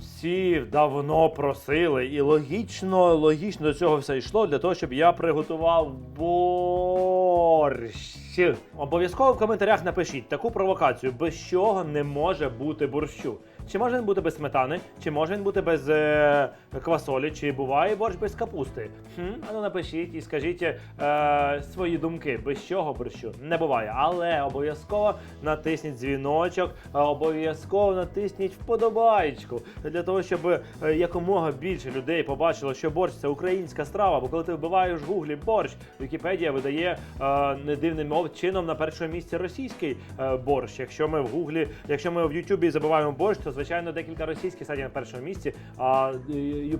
Всі давно просили, і логічно, логічно до цього все йшло для того, щоб я приготував борщ. Обов'язково в коментарях напишіть таку провокацію, без чого не може бути борщу. Чи може він бути без сметани, чи може він бути без е, квасолі, чи буває борщ без капусти? Хм, а ну напишіть і скажіть е, свої думки, без чого борщу не буває. Але обов'язково натисніть дзвіночок, е, обов'язково натисніть вподобайку для того, щоб е, якомога більше людей побачило, що борщ це українська страва. Бо коли ти вбиваєш в гуглі борщ, Вікіпедія видає е, не дивним чином на першому місці російський борщ. Якщо ми в гуглі, якщо ми в Ютубі забиваємо борщ, то звичайно декілька російських сайтів на першому місці, а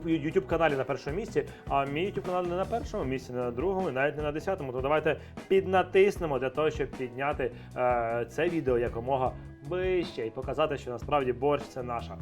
Ютуб каналі на першому місці. А мій youtube канал не на першому місці, не на другому, і навіть не на десятому. То давайте піднатиснемо для того, щоб підняти е, це відео якомога вище і показати, що насправді борщ це наша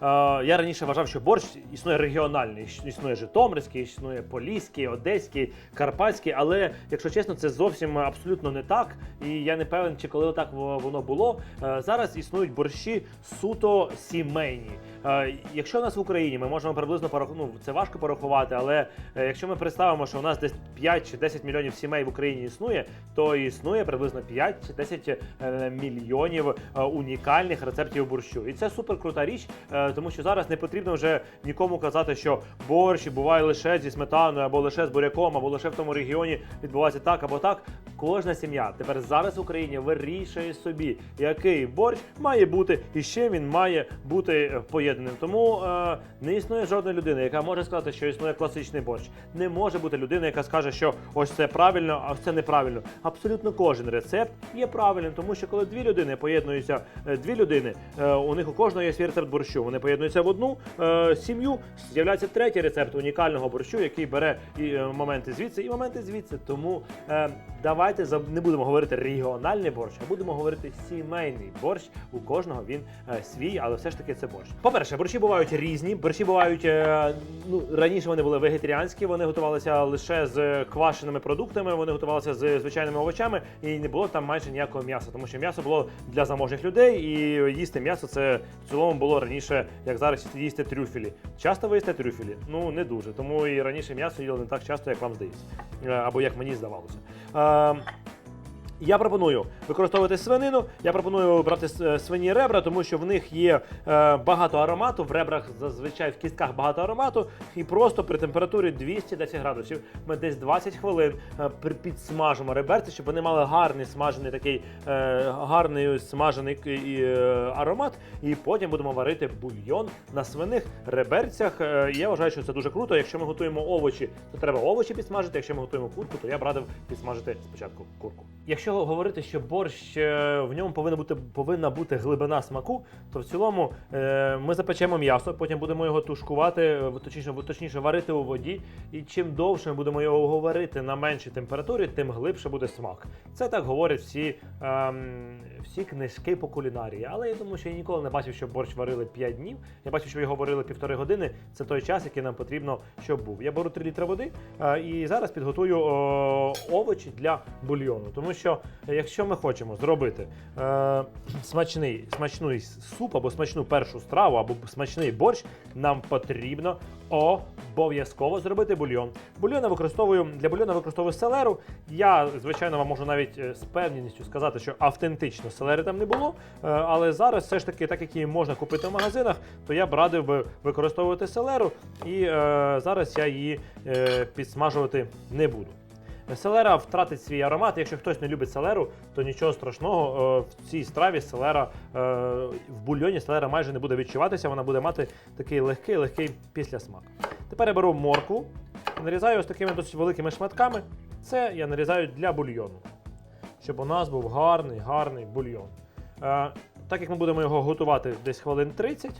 я раніше вважав, що борщ існує регіональний, існує Житомирський, існує Поліський, Одеський, Карпатський, але якщо чесно, це зовсім абсолютно не так. І я не певен, чи коли так воно було. Е, Зараз існують борщі суто сімейні. Е, Якщо у нас в Україні ми можемо приблизно порахувати, ну це важко порахувати, але е, якщо ми представимо, що у нас десь 5 чи 10 мільйонів сімей в Україні існує, то існує приблизно 5 чи 10 е, мільйонів унікальних рецептів борщу. І це супер крута річ, тому що зараз не потрібно вже нікому казати, що борщ буває лише зі сметаною, або лише з буряком, або лише в тому регіоні відбувається так або так. Кожна сім'я тепер зараз в Україні вирішує собі, який борщ має бути і чим він має бути е, поєднаним. Тому е, не існує жодної людини, яка може сказати, що існує класичний борщ. Не може бути людина, яка скаже, що ось це правильно, а це неправильно. Абсолютно кожен рецепт є правильним, тому що коли дві людини поєднуються, е, дві людини, е, у них у кожного є свій рецепт борщу. Вони поєднуються в одну е, сім'ю. З'являється третій рецепт унікального борщу, який бере і е, моменти звідси, і моменти звідси. Тому е, давайте не будемо говорити регіональний борщ, а будемо говорити сімейний борщ. У кожного він е, свій, але все ж таки це борщ. По-перше, борщі бувають різні. Борщі бувають е, ну раніше вони були вегетаріанські, вони готувалися лише з квашеними продуктами, вони готувалися з звичайними овочами, і не було там майже ніякого м'яса, тому що м'ясо було для заможних людей, і їсти м'ясо це в цілому було раніше, як зараз їсти трюфелі. Часто ви їсте трюфелі? Ну не дуже. Тому і раніше м'ясо їли не так часто, як вам здається, Е, або як мені здавалося. Е, я пропоную використовувати свинину. Я пропоную брати свині ребра, тому що в них є е, багато аромату. В ребрах зазвичай в кістках багато аромату, і просто при температурі 210 градусів ми десь 20 хвилин е, підсмажимо реберці, щоб вони мали гарний смажений такий е, гарний смажений е, аромат. І потім будемо варити бульйон на свиних реберцях. Е, я вважаю, що це дуже круто. Якщо ми готуємо овочі, то треба овочі підсмажити. Якщо ми готуємо курку, то я б радив підсмажити спочатку курку. Якщо говорити, що борщ е, в ньому повинна бути повинна бути глибина смаку, то в цілому е, ми запечемо м'ясо, потім будемо його тушкувати, е, точніше, точніше варити у воді. І чим довше ми будемо його варити на меншій температурі, тим глибше буде смак. Це так говорять всі, ем, всі книжки по кулінарії. Але я думаю, що я ніколи не бачив, що борщ варили 5 днів. Я бачив, що його варили півтори години. Це той час, який нам потрібно, щоб був. Я беру 3 літри води е, і зараз підготую о, овочі для бульйону. Тому що якщо ми хочемо зробити е, смачний, смачний суп або смачну першу страву, або смачний борщ, нам потрібно обов'язково зробити бульйон. Бульйон я використовую для бульйону використовую селеру. Я, звичайно, вам можу навіть е, з певністю сказати, що автентично селери там не було. е, Але зараз все ж таки, так як її можна купити в магазинах, то я б радив би використовувати селеру, і е, зараз я її е, підсмажувати не буду. Селера втратить свій аромат. Якщо хтось не любить селеру, то нічого страшного. е, В цій страві селера е, в бульйоні селера майже не буде відчуватися, вона буде мати такий легкий, легкий післясмак. Тепер я беру моркву, нарізаю ось такими досить великими шматками. Це я нарізаю для бульйону, щоб у нас був гарний, гарний бульйон. Е, Так як ми будемо його готувати десь хвилин 30, е,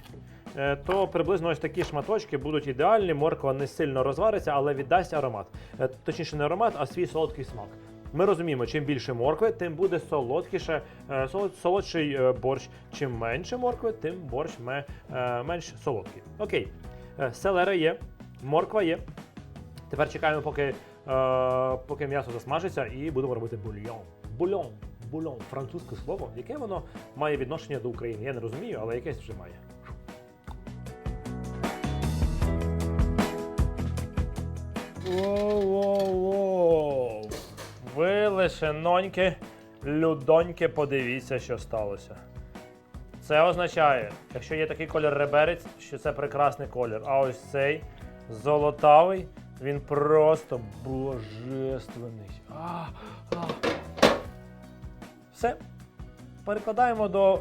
то приблизно ось такі шматочки будуть ідеальні. Морква не сильно розвариться, але віддасть аромат. Е, Точніше, не аромат, а свій солодкий смак. Ми розуміємо, чим більше моркви, тим буде солодкіше, е, солодший е, борщ. Чим менше моркви, тим борщ е, менш солодкий. Окей, Е, селера є, морква є. Тепер чекаємо, поки, е, поки м'ясо засмажиться, і будемо робити бульйон. Бульон. Бульон французьке слово. Яке воно має відношення до України? Я не розумію, але якесь вже має. Воу-воу-воу. Ви лишеноньки, людоньки, подивіться, що сталося. Це означає, якщо є такий колір реберець, що це прекрасний колір. А ось цей золотавий, він просто божественний. А, а. Все. Перекладаємо до.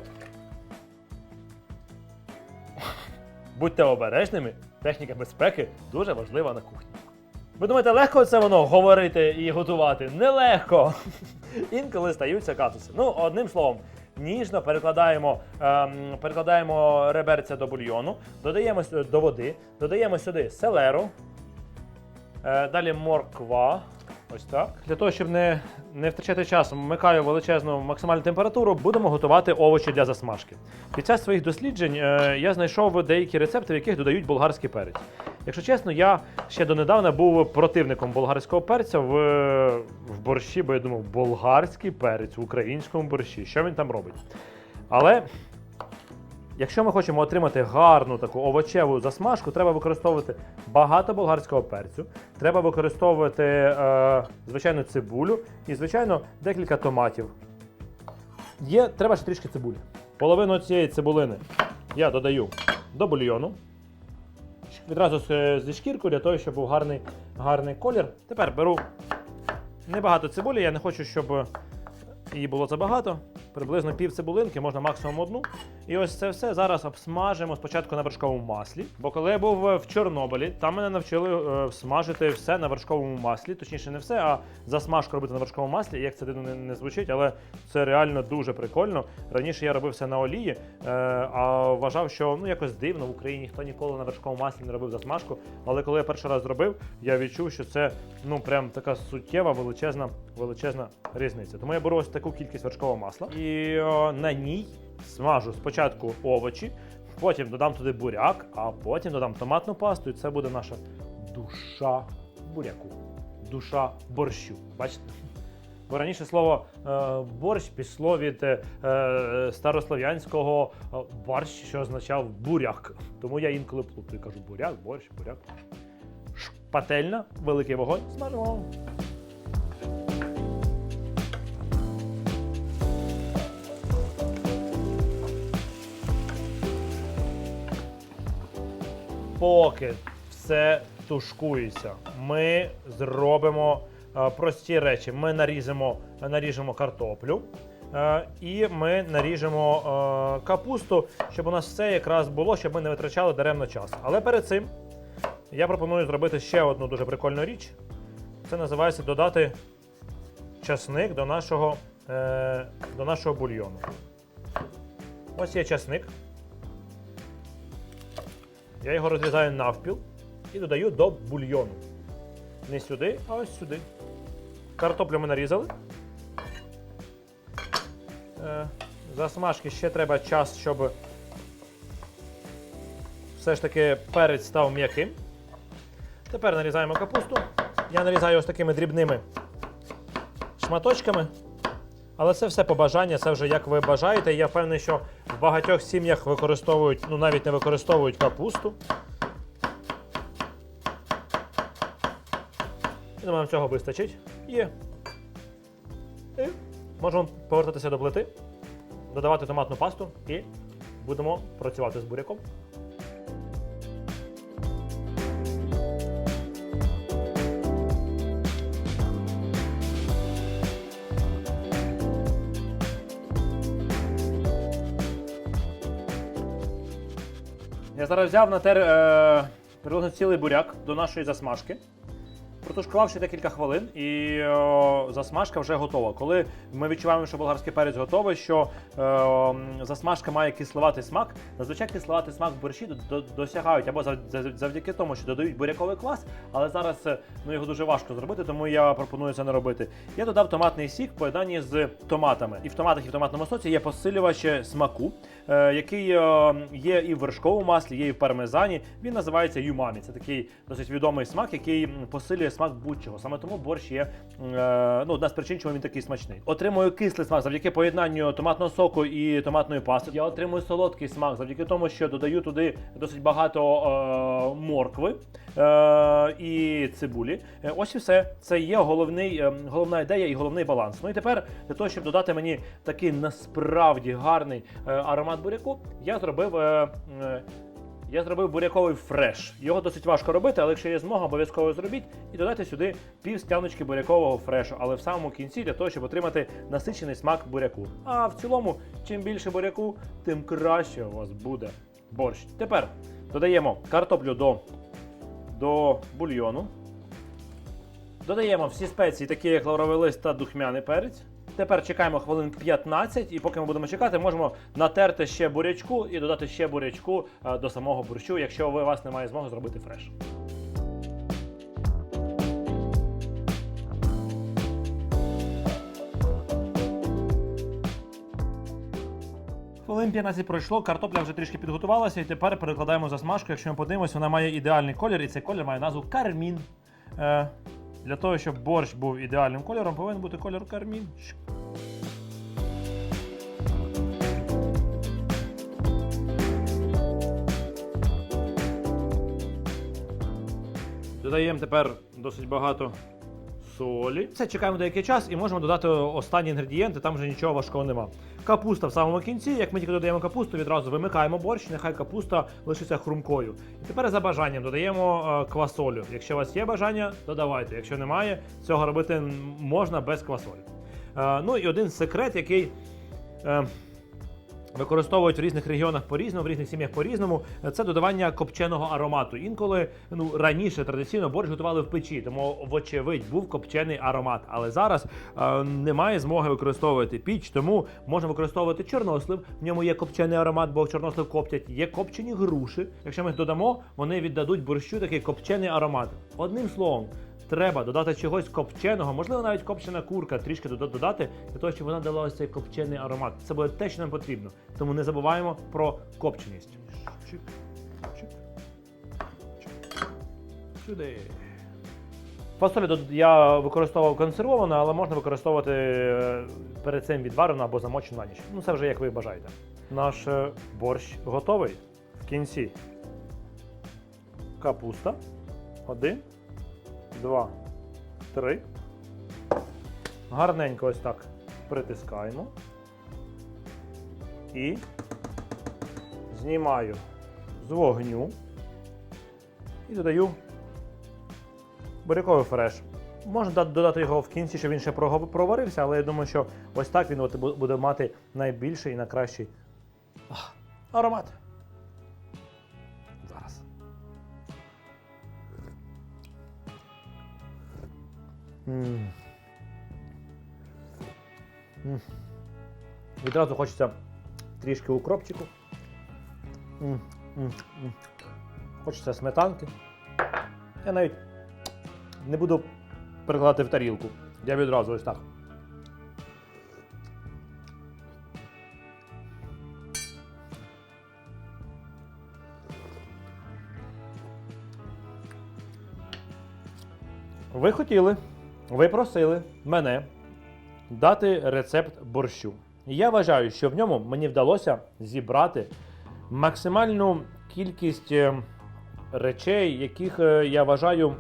Будьте обережними, техніка безпеки дуже важлива на кухні. Ви думаєте, легко це воно говорити і готувати? Нелегко. Інколи стаються казуси. Ну, одним словом, ніжно перекладаємо, ем, перекладаємо реберця до бульйону, додаємо до води, додаємо сюди селеру, е, далі морква. Ось так. Для того, щоб не, не втрачати час, вмикаю величезну максимальну температуру, будемо готувати овочі для засмажки. Під час своїх досліджень е, я знайшов деякі рецепти, в яких додають болгарський перець. Якщо чесно, я ще донедавна був противником болгарського перця в, в борщі, бо я думав, болгарський перець в українському борщі. Що він там робить? Але якщо ми хочемо отримати гарну таку овочеву засмажку, треба використовувати багато болгарського перцю, треба використовувати е, звичайно цибулю і, звичайно, декілька томатів. Є, треба ще трішки цибулі. Половину цієї цибулини я додаю до бульйону. Відразу зі шкіркою для того, щоб був гарний, гарний колір. Тепер беру небагато цибулі, я не хочу, щоб її було забагато. Приблизно пів цибулинки, можна максимум одну. І ось це все зараз обсмажимо спочатку на вершковому маслі. Бо коли я був в Чорнобилі, там мене навчили е, смажити все на вершковому маслі. Точніше, не все, а засмажку робити на вершковому маслі. Як це дивно не, не звучить, але це реально дуже прикольно. Раніше я робив все на олії, е, а вважав, що ну якось дивно в Україні ніхто ніколи на вершковому маслі не робив засмажку. Але коли я перший раз зробив, я відчув, що це ну прям така суттєва величезна, величезна різниця. Тому я беру ось таку кількість вершкового масла і о, на ній смажу спочатку овочі, потім додам туди буряк, а потім додам томатну пасту, і це буде наша душа буряку, душа борщу. Бачите? Бо раніше слово е, борщ пішло від е, е, старослов'янського борщ, що означав буряк. Тому я інколи плутаю, кажу буряк, борщ, буряк. Ш- Пательня, великий вогонь, смажимо. Поки все тушкується, ми зробимо е, прості речі. Ми наріжемо, наріжемо картоплю е, і ми наріжемо е, капусту, щоб у нас все якраз було, щоб ми не витрачали даремно час. Але перед цим я пропоную зробити ще одну дуже прикольну річ. Це називається додати часник до нашого, до нашого бульйону. Ось є часник. Я його розрізаю навпіл і додаю до бульйону. Не сюди, а ось сюди. Картоплю ми нарізали. Е, засмажки ще треба час, щоб все ж таки перець став м'яким. Тепер нарізаємо капусту. Я нарізаю ось такими дрібними шматочками. Але це все по бажанню, це вже як ви бажаєте. Я впевнений, що в багатьох сім'ях використовують, ну навіть не використовують капусту. Думаю, нам цього вистачить. Є. І можемо повертатися до плити, додавати томатну пасту і будемо працювати з буряком. Зараз взяв натер е, приблизно цілий буряк до нашої засмажки. Протушкувавши декілька хвилин, і о, засмажка вже готова. Коли ми відчуваємо, що болгарський перець готовий, що е, м, засмажка має кисловатий смак, зазвичай кисловатий смак в борщі до- до- досягають або зав- зав- завдяки тому, що додають буряковий квас, але зараз е, ну, його дуже важко зробити, тому я пропоную це не робити. Я додав томатний сік в поєднанні з томатами. І в томатах, і в томатному соці є посилювач смаку. Е, який е, є і в вершковому маслі, є і в пармезані. Він називається юмамі. Це такий досить відомий смак, який посилює смак будь-чого. Саме тому борщ є е, ну, одна з причин, чому він такий смачний. Отримую кислий смак завдяки поєднанню томатного соку і томатної пасти. Я отримую солодкий смак завдяки тому, що додаю туди досить багато моркви і цибулі. Ось і все. Це є головний, головна ідея і головний баланс. Ну і тепер для того, щоб додати мені такий насправді гарний аромат буряку, я зробив. Е, е, я зробив буряковий фреш. Його досить важко робити, але якщо є змога, обов'язково зробіть і додайте сюди пів скляночки бурякового фрешу, але в самому кінці для того, щоб отримати насичений смак буряку. А в цілому, чим більше буряку, тим краще у вас буде борщ. Тепер додаємо картоплю до, до бульйону. Додаємо всі спеції, такі як лавровий лист та духмяний перець. Тепер чекаємо хвилин 15, і поки ми будемо чекати, можемо натерти ще бурячку і додати ще бурячку е, до самого борщу, якщо у вас немає змоги зробити фреш. Хвилин 15 пройшло, картопля вже трішки підготувалася, і тепер перекладаємо засмажку. Якщо ми подивимося, вона має ідеальний колір, і цей колір має назву кармін. Для того, щоб борщ був ідеальним кольором, повинен бути кольор кармін. Додаємо тепер досить багато солі. Це чекаємо деякий час і можемо додати останні інгредієнти, там вже нічого важкого нема. Капуста в самому кінці. Як ми тільки додаємо капусту, відразу вимикаємо борщ, нехай капуста лишиться хрумкою. І тепер за бажанням додаємо е, квасолю. Якщо у вас є бажання, додавайте. Якщо немає, цього робити можна без квасолі. Е, ну і один секрет, який. Використовують в різних регіонах по-різному, в різних сім'ях по-різному. Це додавання копченого аромату. Інколи ну раніше традиційно борщ готували в печі, тому вочевидь був копчений аромат. Але зараз е, немає змоги використовувати піч, тому можна використовувати чорнослив. В ньому є копчений аромат, бо чорнослив коптять. Є копчені груші. Якщо ми їх додамо, вони віддадуть борщу такий копчений аромат. Одним словом. Треба додати чогось копченого, можливо, навіть копчена курка трішки додати, для того, щоб вона дала ось цей копчений аромат. Це буде те, що нам потрібно. Тому не забуваємо про копченість. Чик, чик, чик. Сюди. Фасолю дод- я використовував консервовану, але можна використовувати е, перед цим відварену або замочену на ніч. Ну, це вже як ви бажаєте. Наш е, борщ готовий. В кінці капуста. Один два, три. Гарненько ось так притискаємо. І знімаю з вогню і додаю буряковий фреш. Можна додати його в кінці, щоб він ще проварився, але я думаю, що ось так він буде мати найбільший і найкращий аромат. Відразу хочеться трішки укропчику. Хочеться сметанки. Я навіть не буду перекладати в тарілку. Я відразу ось так. Ви хотіли, ви просили мене дати рецепт борщу. І Я вважаю, що в ньому мені вдалося зібрати максимальну кількість е, речей, яких е, я вважаю,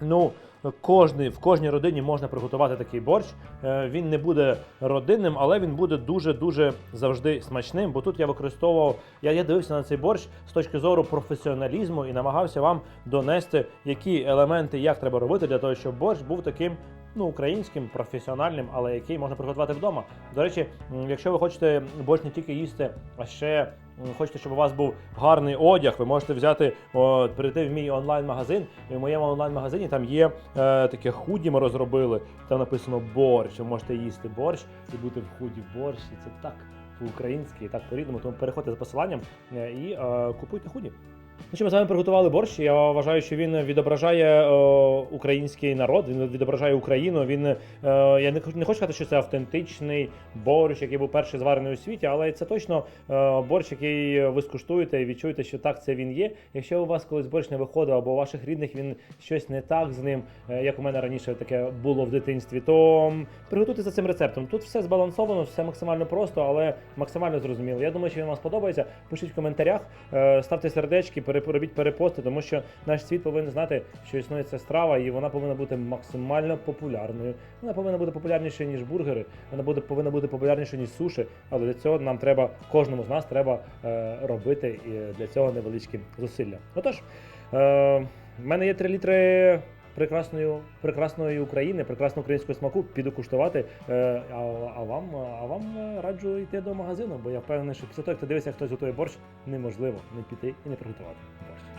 ну, кожний, в кожній родині можна приготувати такий борщ. Е, Він не буде родинним, але він буде дуже-дуже завжди смачним. Бо тут я використовував, я, я дивився на цей борщ з точки зору професіоналізму і намагався вам донести, які елементи як треба робити для того, щоб борщ був таким. Ну, українським, професіональним, але який можна приготувати вдома. До речі, якщо ви хочете борщ не тільки їсти, а ще хочете, щоб у вас був гарний одяг, ви можете взяти, от, перейти в мій онлайн-магазин. І в моєму онлайн-магазині там є е, таке худі, ми розробили. Там написано борщ. Ви можете їсти борщ і бути в худі борщ. І це так по-українськи, так по-рідному. Тому переходьте за посиланням е, і е, купуйте худі. Ну що ми з вами приготували борщ. Я вважаю, що він відображає е, український народ, він відображає Україну. Він е, я не, не хочу сказати, що це автентичний борщ, який був перший зварений у світі, але це точно е, борщ, який ви скуштуєте і відчуєте, що так це він є. Якщо у вас колись борщ не виходив, або у ваших рідних він щось не так з ним, е, як у мене раніше таке було в дитинстві, то приготуйте за цим рецептом. Тут все збалансовано, все максимально просто, але максимально зрозуміло. Я думаю, що він вам сподобається. Пишіть в коментарях, е, ставте сердечки, робіть перепости, тому що наш світ повинен знати, що існує ця страва, і вона повинна бути максимально популярною. Вона повинна бути популярнішою, ніж бургери, вона буде повинна бути популярнішою, ніж суші. Але для цього нам треба, кожному з нас треба е, робити і для цього невеличкі зусилля. Отож, е, в мене є 3 літри. Прекрасної, прекрасної України, прекрасного українського смаку піду куштувати. Е, а, а вам, а вам е, раджу йти до магазину, бо я впевнений, що після того, як ти дивишся, хтось готує борщ, неможливо не піти і не приготувати борщ.